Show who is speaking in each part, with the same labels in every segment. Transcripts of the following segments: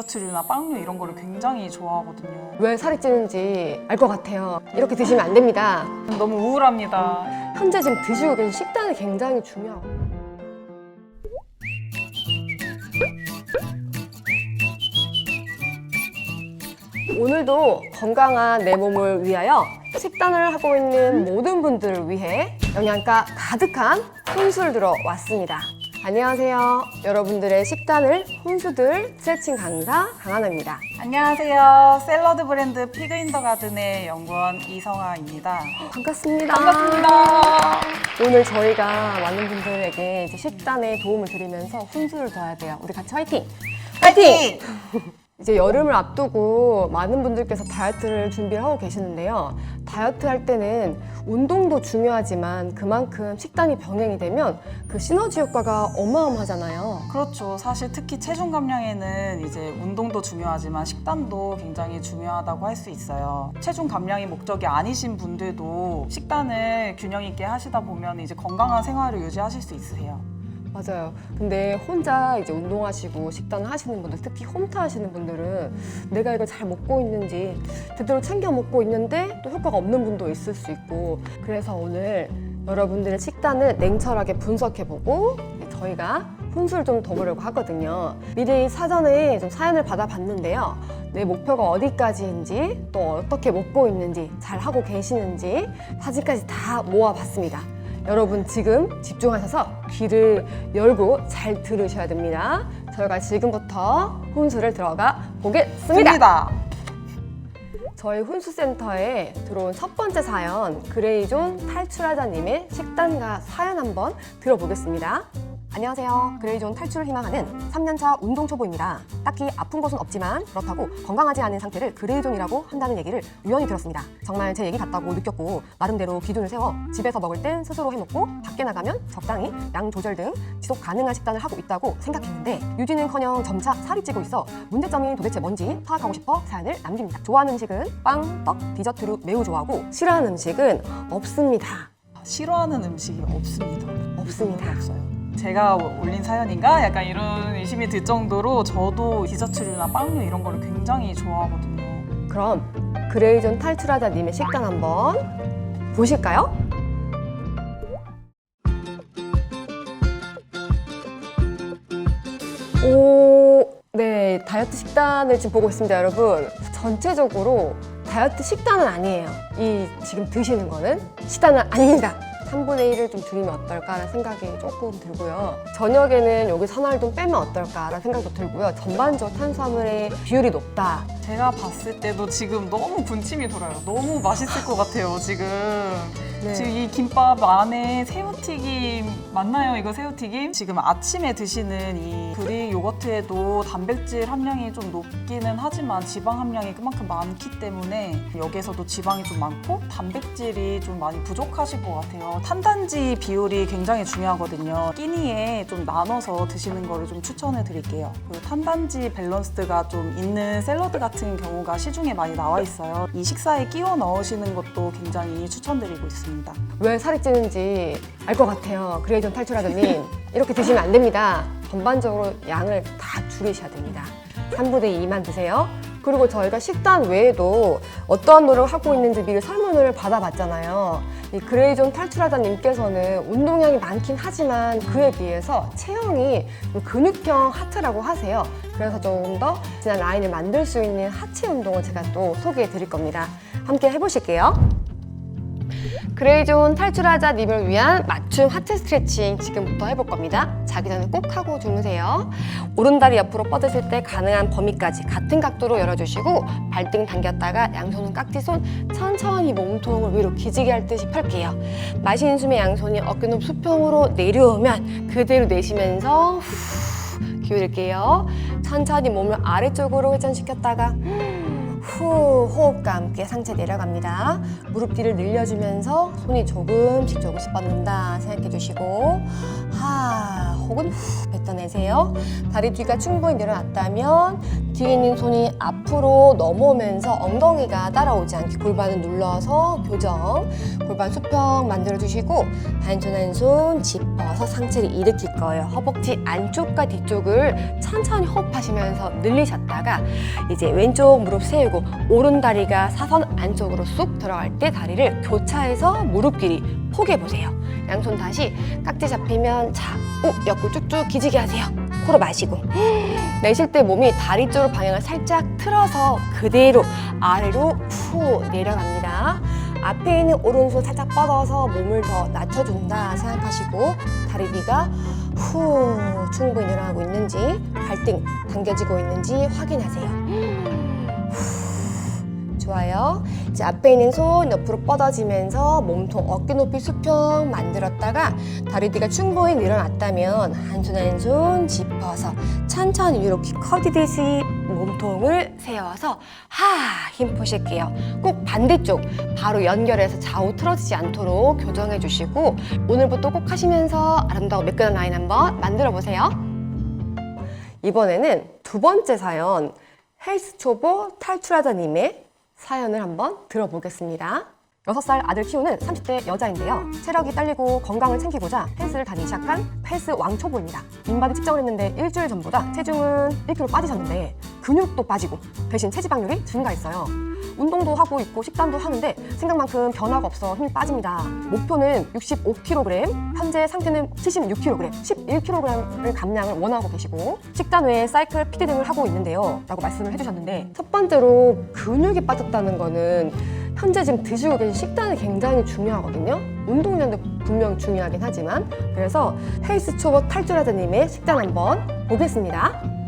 Speaker 1: 디저트류나 빵류 이런 거를 굉장히 좋아하거든요.
Speaker 2: 왜 살이 찌는지 알 것 같아요. 이렇게 드시면 안 됩니다.
Speaker 1: 너무 우울합니다.
Speaker 2: 현재 지금 드시고 계신 식단이 굉장히 중요하고. 오늘도 건강한 내 몸을 위하여 식단을 하고 있는 모든 분들을 위해 영양가 가득한 혼술 들어 왔습니다. 안녕하세요. 여러분들의 식단을 혼수들 스트레칭 강사 강하나입니다.
Speaker 1: 안녕하세요. 샐러드 브랜드 피그인더 가든의 연구원 이성아입니다.
Speaker 2: 반갑습니다.
Speaker 1: 반갑습니다.
Speaker 2: 오늘 저희가 많은 분들에게 이제 식단에 도움을 드리면서 훈수를 둬야 돼요. 우리 같이 화이팅! 화이팅! 이제 여름을 앞두고 많은 분들께서 다이어트를 준비를 하고 계시는데요. 다이어트 할 때는 운동도 중요하지만 그만큼 식단이 병행이 되면 그 시너지 효과가 어마어마하잖아요.
Speaker 1: 그렇죠. 사실 특히 체중 감량에는 이제 운동도 중요하지만 식단도 굉장히 중요하다고 할 수 있어요. 체중 감량이 목적이 아니신 분들도 식단을 균형 있게 하시다 보면 이제 건강한 생활을 유지하실 수 있으세요.
Speaker 2: 맞아요. 근데 혼자 이제 운동하시고 식단을 하시는 분들, 특히 홈트 하시는 분들은 내가 이걸 잘 먹고 있는지 제대로 챙겨 먹고 있는데 또 효과가 없는 분도 있을 수 있고 그래서 오늘 여러분들의 식단을 냉철하게 분석해보고 저희가 훈술 좀더 보려고 하거든요. 미리 사전에 좀 사연을 받아봤는데요. 내 목표가 어디까지인지 또 어떻게 먹고 있는지 잘 하고 계시는지 사진까지 다 모아봤습니다. 여러분 지금 집중하셔서 귀를 열고 잘 들으셔야 됩니다. 저희가 지금부터 혼수를 들어가 보겠습니다.
Speaker 1: 습니다.
Speaker 2: 저희 혼수센터에 들어온 첫 번째 사연 그레이존 탈출하자님의 식단과 사연 한번 들어보겠습니다. 안녕하세요. 그레이존 탈출을 희망하는 3년차 운동 초보입니다. 딱히 아픈 곳은 없지만 그렇다고 건강하지 않은 상태를 그레이존이라고 한다는 얘기를 우연히 들었습니다. 정말 제 얘기 같다고 느꼈고 나름대로 기준을 세워 집에서 먹을 땐 스스로 해먹고 밖에 나가면 적당히 양 조절 등 지속 가능한 식단을 하고 있다고 생각했는데 유지는커녕 점차 살이 찌고 있어 문제점이 도대체 뭔지 파악하고 싶어 사연을 남깁니다. 좋아하는 음식은 빵, 떡, 디저트로 매우 좋아하고 싫어하는 음식은 없습니다.
Speaker 1: 싫어하는 음식이 없습니다.
Speaker 2: 없습니다.
Speaker 1: 없어요. 제가 올린 사연인가? 약간 이런 의심이 들 정도로 저도 디저트류나 빵류 이런 거를 굉장히 좋아하거든요.
Speaker 2: 그럼 그레이존 탈출하자 님의 식단 한번 보실까요? 오, 네, 다이어트 식단을 지금 보고 있습니다, 여러분. 전체적으로 다이어트 식단은 아니에요. 이 지금 드시는 거는 식단은 아닙니다. 3분의 1을 좀 줄이면 어떨까라는 생각이 조금 들고요. 저녁에는 하나를 좀 빼면 어떨까라는 생각도 들고요. 전반적으로 탄수화물의 비율이 높다.
Speaker 1: 제가 봤을 때도 지금 너무 군침이 돌아요. 너무 맛있을 것 같아요, 지금.
Speaker 2: 네.
Speaker 1: 지금 이 김밥 안에 새우튀김 맞나요? 이거 새우튀김? 지금 아침에 드시는 이 그릭 요거트에도 단백질 함량이 좀 높기는 하지만 지방 함량이 그만큼 많기 때문에 여기에서도 지방이 좀 많고 단백질이 좀 많이 부족하실 것 같아요. 탄단지 비율이 굉장히 중요하거든요. 끼니에 좀 나눠서 드시는 거를 좀 추천해 드릴게요. 그리고 탄단지 밸런스가 좀 있는 샐러드 같은 경우가 시중에 많이 나와 있어요. 이 식사에 끼워 넣으시는 것도 굉장히 추천드리고 있습니다.
Speaker 2: 왜 살이 찌는지 알 것 같아요. 그레이존 탈출하더니 이렇게 드시면 안 됩니다. 전반적으로 양을 다 줄이셔야 됩니다. 3분의 2만 드세요. 그리고 저희가 식단 외에도 어떠한 노력을 하고 있는지 미리 설문을 받아봤잖아요. 이 그레이존 탈출하다님께서는 운동량이 많긴 하지만 그에 비해서 체형이 좀 근육형 하체라고 하세요. 그래서 조금 더 진한 라인을 만들 수 있는 하체 운동을 제가 또 소개해 드릴 겁니다. 함께 해보실게요. 그레이존 탈출하자 님을 위한 맞춤 하체 스트레칭 지금부터 해볼 겁니다. 자기 전에 꼭 하고 주무세요. 오른다리 옆으로 뻗으실 때 가능한 범위까지 같은 각도로 열어주시고 발등 당겼다가 양손은 깍지손 천천히 몸통을 위로 기지개 할 듯이 펼게요. 마시는 숨에 양손이 어깨높 수평으로 내려오면 그대로 내쉬면서 후 기울일게요. 천천히 몸을 아래쪽으로 회전시켰다가 후 호흡과 함께 상체 내려갑니다. 무릎 뒤를 늘려주면서 손이 조금씩 조금씩 뻗는다 생각해 주시고 하 혹은 후 뱉어내세요. 다리 뒤가 충분히 내려놨다면 뒤에 있는 손이 앞으로 넘어오면서 엉덩이가 따라오지 않게 골반을 눌러서 교정. 골반 수평 만들어주시고 한손 한손 짚어서 상체를 일으킬 거예요. 허벅지 안쪽과 뒤쪽을 천천히 호흡하시면서 늘리셨다가 이제 왼쪽 무릎 세우고 오른 다리가 사선 안쪽으로 쑥 들어갈 때 다리를 교차해서 무릎 길이 포개해 보세요. 양손 다시 깍지 잡히면 자, 우 옆으로 쭉쭉 기지개 하세요. 코로 마시고 내쉴 때 몸이 다리 쪽으로 방향을 살짝 틀어서 그대로 아래로 후 내려갑니다. 앞에 있는 오른손 살짝 뻗어서 몸을 더 낮춰준다 생각하시고 다리 뒤가 후 충분히 내려가고 있는지 발등 당겨지고 있는지 확인하세요. 후, 좋아요. 이제 앞에 있는 손 옆으로 뻗어지면서 몸통 어깨 높이 수평 만들었다가 다리 뒤가 충분히 늘어났다면 한 손 한 손 짚어서 천천히 이렇게 커지듯이 몸통을 세워서 하 힘 푸실게요. 꼭 반대쪽 바로 연결해서 좌우 틀어지지 않도록 교정해 주시고 오늘부터 꼭 하시면서 아름다운 매끈한 라인 한번 만들어 보세요. 이번에는 두 번째 사연 헬스 초보 탈출하자님의 사연을 한번 들어보겠습니다. 6살 아들 키우는 30대 여자인데요. 체력이 딸리고 건강을 챙기고자 헬스를 다니기 시작한 헬스 왕초보입니다. 인바디 측정을 했는데 일주일 전보다 체중은 1kg 빠지셨는데 근육도 빠지고 대신 체지방률이 증가했어요. 운동도 하고 있고 식단도 하는데 생각만큼 변화가 없어 힘이 빠집니다. 목표는 65kg, 현재 상태는 76kg, 11kg을 감량을 원하고 계시고 식단 외에 사이클 피드 등을 하고 있는데요. 라고 말씀을 해주셨는데 첫 번째로 근육이 빠졌다는 거는 현재 지금 드시고 계신 식단이 굉장히 중요하거든요. 운동량도 분명 중요하긴 하지만 그래서 헬스 초보 탈출하자님의 식단 한번 보겠습니다.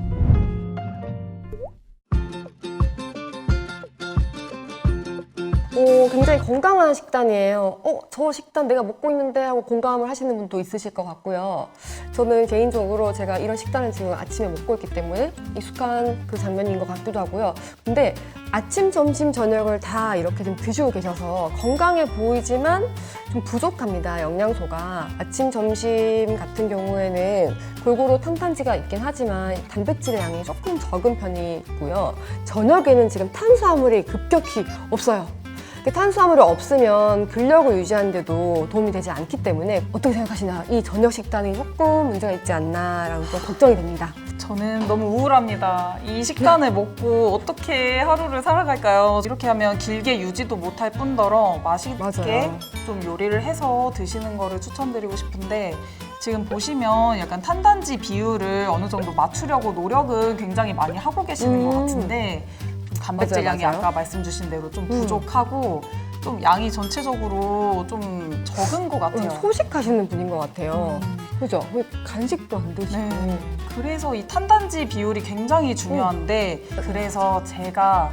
Speaker 2: 굉장히 건강한 식단이에요. 어, 저 식단 내가 먹고 있는데 하고 공감을 하시는 분도 있으실 것 같고요. 저는 개인적으로 제가 이런 식단을 지금 아침에 먹고 있기 때문에 익숙한 그 장면인 것 같기도 하고요. 근데 아침, 점심, 저녁을 다 이렇게 좀 드시고 계셔서 건강해 보이지만 좀 부족합니다. 영양소가. 아침, 점심 같은 경우에는 골고루 탄탄지가 있긴 하지만 단백질의 양이 조금 적은 편이고요. 저녁에는 지금 탄수화물이 급격히 없어요. 그 탄수화물이 없으면 근력을 유지하는데도 도움이 되지 않기 때문에 어떻게 생각하시나요? 이 저녁 식단이 조금 문제가 있지 않나라고 좀 걱정이 됩니다.
Speaker 1: 저는 너무 우울합니다. 이 식단을 먹고 어떻게 하루를 살아갈까요? 이렇게 하면 길게 유지도 못할 뿐더러 맛있게
Speaker 2: 맞아요.
Speaker 1: 좀 요리를 해서 드시는 거를 추천드리고 싶은데 지금 보시면 약간 탄단지 비율을 어느 정도 맞추려고 노력은 굉장히 많이 하고 계시는 것
Speaker 2: 음.
Speaker 1: 같은데 좀 단백질
Speaker 2: 맞아요,
Speaker 1: 양이
Speaker 2: 맞아요.
Speaker 1: 아까 말씀 주신 대로 좀
Speaker 2: 음.
Speaker 1: 부족하고 좀 양이 전체적으로 좀 적은 것 같아요.
Speaker 2: 음, 소식하시는 분인 것 같아요.
Speaker 1: 음.
Speaker 2: 그죠? 왜 간식도 안 드시고.
Speaker 1: 네. 그래서 이 탄단지 비율이 굉장히 중요한데 그래서 제가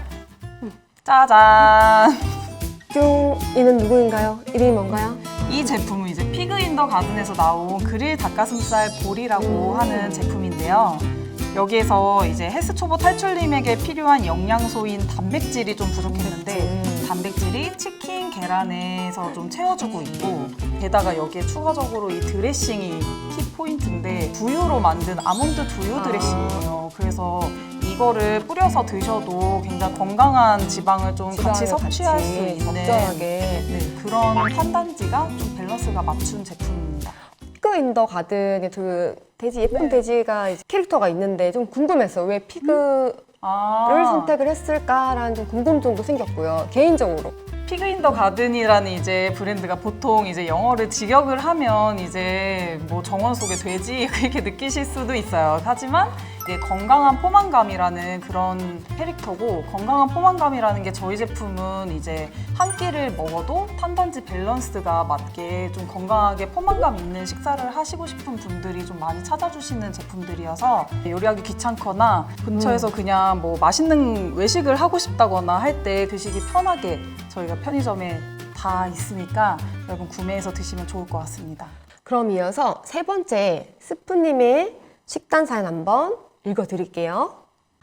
Speaker 1: 짜잔
Speaker 2: 뿅! 이는 누구인가요? 이름이 뭔가요?
Speaker 1: 이 제품은 이제 피그 인더 가든에서 나온 그릴 닭가슴살 볼이라고
Speaker 2: 음.
Speaker 1: 하는 제품인데요. 여기에서 이제 헬스 초보 탈출님에게 필요한 영양소인 단백질이 좀 부족했는데
Speaker 2: 음.
Speaker 1: 단백질이 치킨, 계란에서 좀 채워주고 있고 게다가 여기에 추가적으로 이 드레싱이 키 포인트인데 두유로 만든 아몬드 두유
Speaker 2: 아.
Speaker 1: 드레싱이에요. 그래서 이거를 뿌려서 드셔도 굉장히 건강한 지방을 좀 같이 섭취할 수 있는
Speaker 2: 적절하게.
Speaker 1: 네, 그런 탄단지가 좀 밸런스가 맞춘 제품입니다.
Speaker 2: 피그 인더 가든의 그 돼지 예쁜
Speaker 1: 네.
Speaker 2: 돼지가 이제 캐릭터가 있는데 좀 궁금했어요. 왜 피그를
Speaker 1: 아,
Speaker 2: 선택을 했을까라는 좀 궁금증도 생겼고요. 개인적으로.
Speaker 1: 피그인더 가든이라는 이제 브랜드가 보통 이제 영어를 직역을 하면 이제 뭐 정원 속의 돼지 그렇게 느끼실 수도 있어요. 하지만 이게 건강한 포만감이라는 그런 캐릭터고 건강한 포만감이라는 게 저희 제품은 이제 한 끼를 먹어도 탄단지 밸런스가 맞게 좀 건강하게 포만감 있는 식사를 하시고 싶은 분들이 좀 많이 찾아주시는 제품들이어서 요리하기 귀찮거나 근처에서 그냥 뭐 맛있는 외식을 하고 싶다거나 할 때 드시기 편하게 저희가 편의점에 다 있으니까 여러분 구매해서 드시면 좋을 것 같습니다.
Speaker 2: 그럼 이어서 세 번째 스프님의 식단 사연 한번 읽어드릴게요.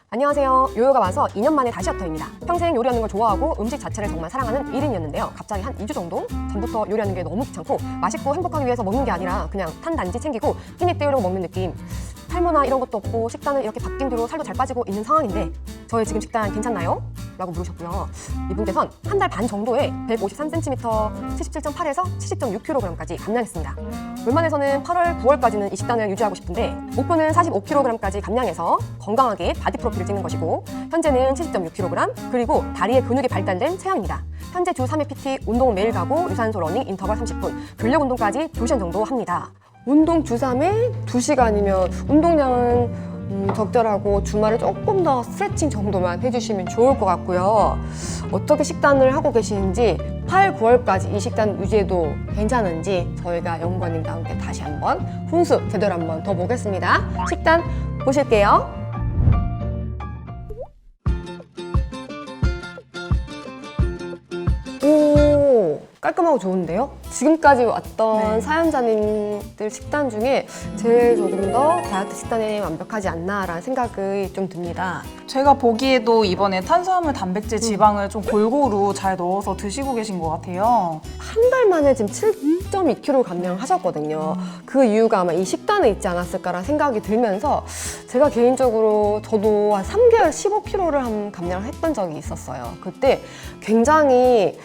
Speaker 2: 안녕하세요. 요요가 와서 2년 만에 다시 핫터입니다. 평생 요리하는 걸 좋아하고 음식 자체를 정말 사랑하는 1인이었는데요. 갑자기 한 2주 정도 전부터 요리하는 게 너무 귀찮고 맛있고 행복하기 위해서 먹는 게 아니라 그냥 탄단지 챙기고 끼니 때우려고 먹는 느낌. 탈모나 이런 것도 없고 식단은 이렇게 바뀐 뒤로 살도 잘 빠지고 있는 상황인데 저의 지금 식단 괜찮나요? 라고 물으셨고요. 이분께선 한 달 반 정도에 153cm, 77.8에서 70.6kg까지 감량했습니다. 웬만해서는 8월, 9월까지는 이 식단을 유지하고 싶은데 목표는 45kg까지 감량해서 건강하게 바디 프로필을 찍는 것이고 현재는 70.6kg 그리고 다리에 근육이 발달된 체형입니다. 현재 주 3회 PT, 운동 매일 가고 유산소 러닝 인터벌 30분, 근력 운동까지 2시간 정도 합니다. 운동 주 3회 2시간이면 운동량은 음, 적절하고 주말에 조금 더 스트레칭 정도만 해주시면 좋을 것 같고요. 어떻게 식단을 하고 계시는지 8, 9월까지 이 식단 유지해도 괜찮은지 저희가 연구원님과 함께 다시 한번 훈수 제대로 한번 더 보겠습니다. 식단 보실게요. 깔끔하고 좋은데요? 지금까지 왔던
Speaker 1: 네.
Speaker 2: 사연자님들 식단 중에 제일 조금 더 다이어트 식단에 완벽하지 않나라는 생각이 좀 듭니다.
Speaker 1: 제가 보기에도 이번에 탄수화물, 단백질, 지방을 좀 골고루 잘 넣어서 드시고 계신 것 같아요.
Speaker 2: 한 달 만에 지금 7.2kg 감량을 하셨거든요. 그 이유가 아마 이 식단에 있지 않았을까라는 생각이 들면서 제가 개인적으로 저도 한 3개월 15kg를 한 감량을 했던 적이 있었어요. 그때 굉장히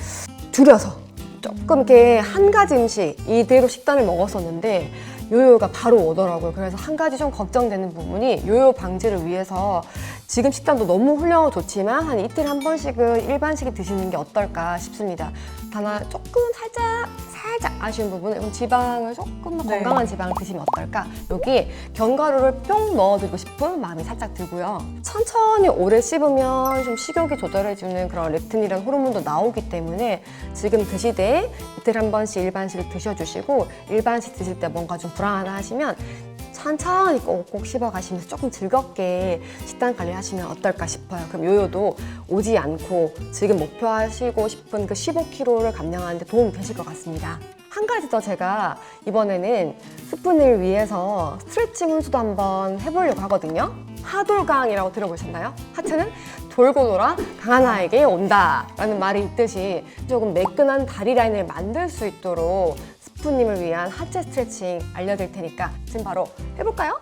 Speaker 2: 줄여서 조금 이렇게 한 가지 음식 이대로 식단을 먹었었는데 요요가 바로 오더라고요. 그래서 한 가지 좀 걱정되는 부분이 요요 방지를 위해서 지금 식단도 너무 훌륭하고 좋지만 한 이틀에 한 번씩은 일반식이 드시는 게 어떨까 싶습니다. 다만 조금 살짝 살짝 아쉬운 부분은 이건 지방을 조금 더
Speaker 1: 네.
Speaker 2: 건강한 지방을 드시면 어떨까? 여기 견과류를 뿅 넣어드리고 싶은 마음이 살짝 들고요. 천천히 오래 씹으면 좀 식욕이 조절해주는 그런 렙틴이라는 호르몬도 나오기 때문에 지금 드시되 이틀에 한 번씩 일반식을 드셔주시고 일반식 드실 때 뭔가 좀 불안하다 하시면 천천히 꼭꼭 씹어가시면서 조금 즐겁게 식단 관리하시면 어떨까 싶어요. 그럼 요요도 오지 않고 지금 목표하시고 싶은 그 15kg를 감량하는데 도움이 되실 것 같습니다. 한 가지 더 제가 이번에는 스푼을 위해서 스트레칭 훈수도 한번 해보려고 하거든요. 하돌강이라고 들어보셨나요? 하체는 돌고 돌아 강한 아에게 온다 라는 말이 있듯이 조금 매끈한 다리 라인을 만들 수 있도록 스프님을 위한 하체 스트레칭 알려드릴 테니까 지금 바로 해볼까요?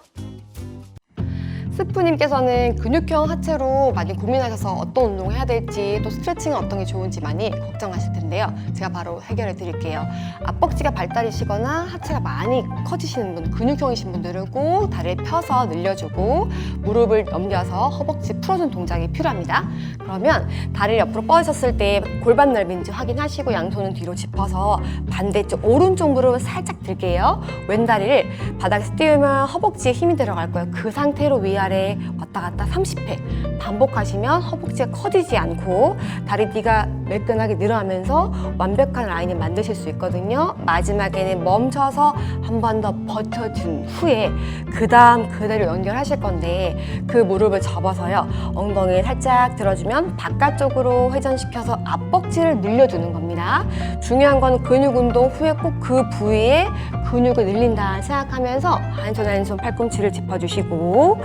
Speaker 2: 스프님께서는 근육형 하체로 많이 고민하셔서 어떤 운동을 해야 될지 또 스트레칭은 어떤 게 좋은지 많이 걱정하실 텐데요. 제가 바로 해결해 드릴게요. 앞벅지가 발달이시거나 하체가 많이 커지시는 분, 근육형이신 분들은 꼭 다리를 펴서 늘려주고 무릎을 넘겨서 허벅지 풀어준 동작이 필요합니다. 그러면 다리를 옆으로 뻗으셨을 때 골반 넓이인지 확인하시고 양손은 뒤로 짚어서 반대쪽 오른쪽 무릎을 살짝 들게요. 왼 다리를 바닥에서 띄우면 허벅지에 힘이 들어갈 거예요. 그 상태로 위 아래 왔다 갔다 30회 반복하시면 허벅지가 커지지 않고 다리 뒤가 매끈하게 늘어나면서 완벽한 라인을 만드실 수 있거든요. 마지막에는 멈춰서 한 번 더 버텨준 후에 그 다음 그대로 연결하실 건데 그 무릎을 접어서요. 엉덩이를 살짝 들어주면 바깥쪽으로 회전시켜서 앞벅지를 늘려주는 겁니다. 중요한 건 근육 운동 후에 꼭 그 부위에 근육을 늘린다 생각하면서 한손 팔꿈치를 짚어주시고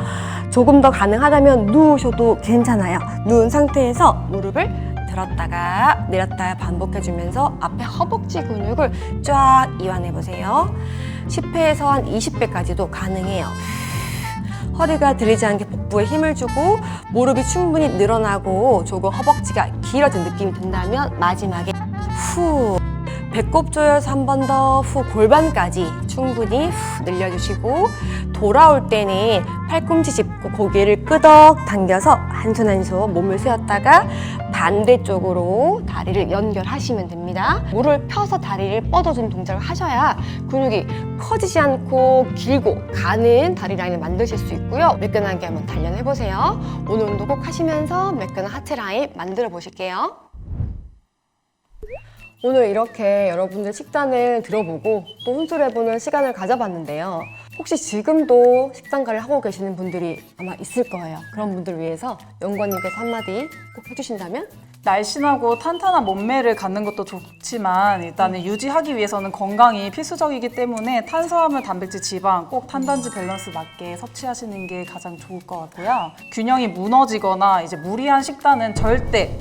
Speaker 2: 조금 더 가능하다면 누우셔도 괜찮아요. 누운 상태에서 무릎을 들었다가 내렸다가 반복해주면서 앞에 허벅지 근육을 쫙 이완해 보세요. 10회에서 한 20회까지도 가능해요. 허리가 들리지 않게 복부에 힘을 주고 무릎이 충분히 늘어나고 조금 허벅지가 길어진 느낌이 든다면 마지막에 후 배꼽 조여서 한번더 후 골반까지 충분히 후 늘려주시고 돌아올 때는 팔꿈치 짚고 고개를 끄덕 당겨서 한손 한 손 몸을 세웠다가 반대쪽으로 다리를 연결하시면 됩니다. 무릎을 펴서 다리를 뻗어준 동작을 하셔야 근육이 커지지 않고 길고 가는 다리 라인을 만드실 수 있고요. 매끈하게 한번 단련해보세요. 오늘 운동 꼭 하시면서 매끈한 하체 라인 만들어 보실게요. 오늘 이렇게 여러분들 식단을 들어보고 또 훈수를 해보는 시간을 가져봤는데요. 혹시 지금도 식단 관리를 하고 계시는 분들이 아마 있을 거예요. 그런 분들을 위해서 연구원님께서 한마디 꼭 해주신다면?
Speaker 1: 날씬하고 탄탄한 몸매를 갖는 것도 좋지만 일단은 유지하기 위해서는 건강이 필수적이기 때문에 탄수화물, 단백질, 지방 꼭 탄단지 밸런스 맞게 섭취하시는 게 가장 좋을 것 같고요. 균형이 무너지거나 이제 무리한 식단은 절대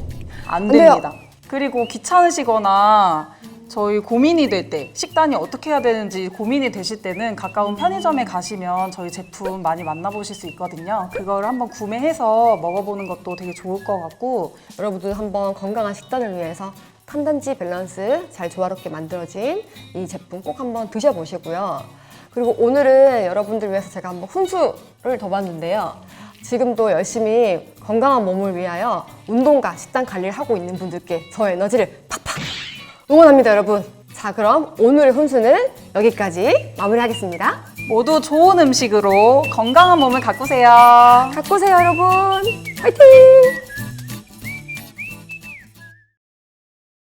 Speaker 1: 안. 됩니다. 그리고 귀찮으시거나 저희 고민이 될 때, 식단이 어떻게 해야 되는지 고민이 되실 때는 가까운 편의점에 가시면 저희 제품 많이 만나보실 수 있거든요. 그걸 한번 구매해서 먹어보는 것도 되게 좋을 것 같고,
Speaker 2: 여러분들 한번 건강한 식단을 위해서 탄단지 밸런스 잘 조화롭게 만들어진 이 제품 꼭 한번 드셔보시고요. 그리고 오늘은 여러분들 위해서 제가 한번 훈수를 더 봤는데요. 지금도 열심히 건강한 몸을 위하여 운동과 식단 관리를 하고 있는 분들께 저 에너지를 팍팍 응원합니다, 여러분. 자, 그럼 오늘의 훈수는 여기까지 마무리하겠습니다.
Speaker 1: 모두 좋은 음식으로 건강한 몸을 가꾸세요.
Speaker 2: 오세요, 여러분. 화이팅!